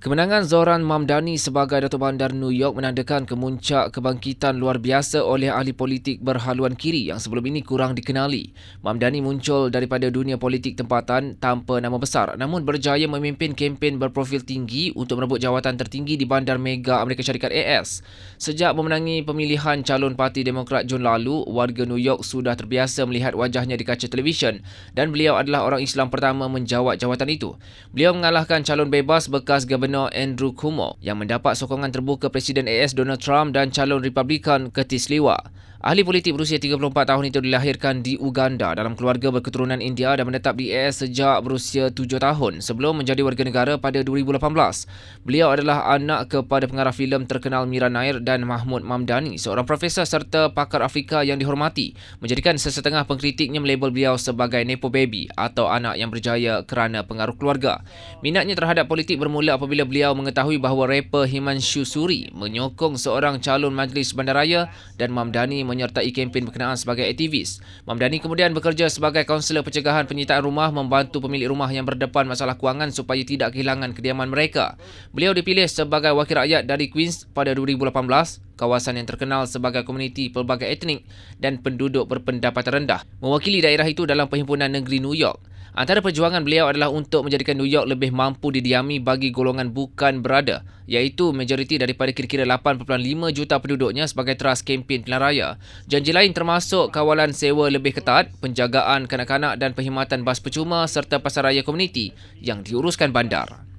Kemenangan Zohran Mamdani sebagai Datuk Bandar New York menandakan kemuncak kebangkitan luar biasa oleh ahli politik berhaluan kiri yang sebelum ini kurang dikenali. Mamdani muncul daripada dunia politik tempatan tanpa nama besar namun berjaya memimpin kempen berprofil tinggi untuk merebut jawatan tertinggi di Bandar Mega Amerika Syarikat AS. Sejak memenangi pemilihan calon Parti Demokrat Jun lalu, warga New York sudah terbiasa melihat wajahnya di kaca televisyen dan beliau adalah orang Islam pertama menjawat jawatan itu. Beliau mengalahkan calon bebas bekas Gubernur Gubernur Andrew Cuomo yang mendapat sokongan terbuka Presiden AS Donald Trump dan calon Republikan Curtis Lewa. Ahli politik berusia 34 tahun itu dilahirkan di Uganda dalam keluarga berketurunan India dan menetap di AS sejak berusia 7 tahun sebelum menjadi warga negara pada 2018. Beliau adalah anak kepada pengarah filem terkenal Mira Nair dan Mahmud Mamdani, seorang profesor serta pakar Afrika yang dihormati, menjadikan sesetengah pengkritiknya melabel beliau sebagai Nepo Baby atau anak yang berjaya kerana pengaruh keluarga. Minatnya terhadap politik bermula apabila beliau mengetahui bahawa rapper Himanshu Suri menyokong seorang calon majlis bandaraya dan Mamdani menyertai kempen berkenaan sebagai aktivis. Mamdani kemudian bekerja sebagai kaunselor pencegahan penyitaan rumah membantu pemilik rumah yang berdepan masalah kewangan supaya tidak kehilangan kediaman mereka. Beliau dipilih sebagai wakil rakyat dari Queens pada 2018 kawasan yang terkenal sebagai komuniti pelbagai etnik dan penduduk berpendapatan rendah, mewakili daerah itu dalam Perhimpunan Negeri New York. Antara perjuangan beliau adalah untuk menjadikan New York lebih mampu didiami bagi golongan bukan berada iaitu majoriti daripada kira-kira 8.5 juta penduduknya sebagai teras kempen pilihan raya. Janji lain termasuk kawalan sewa lebih ketat, penjagaan kanak-kanak dan perkhidmatan bas percuma serta pasaraya komuniti yang diuruskan bandar.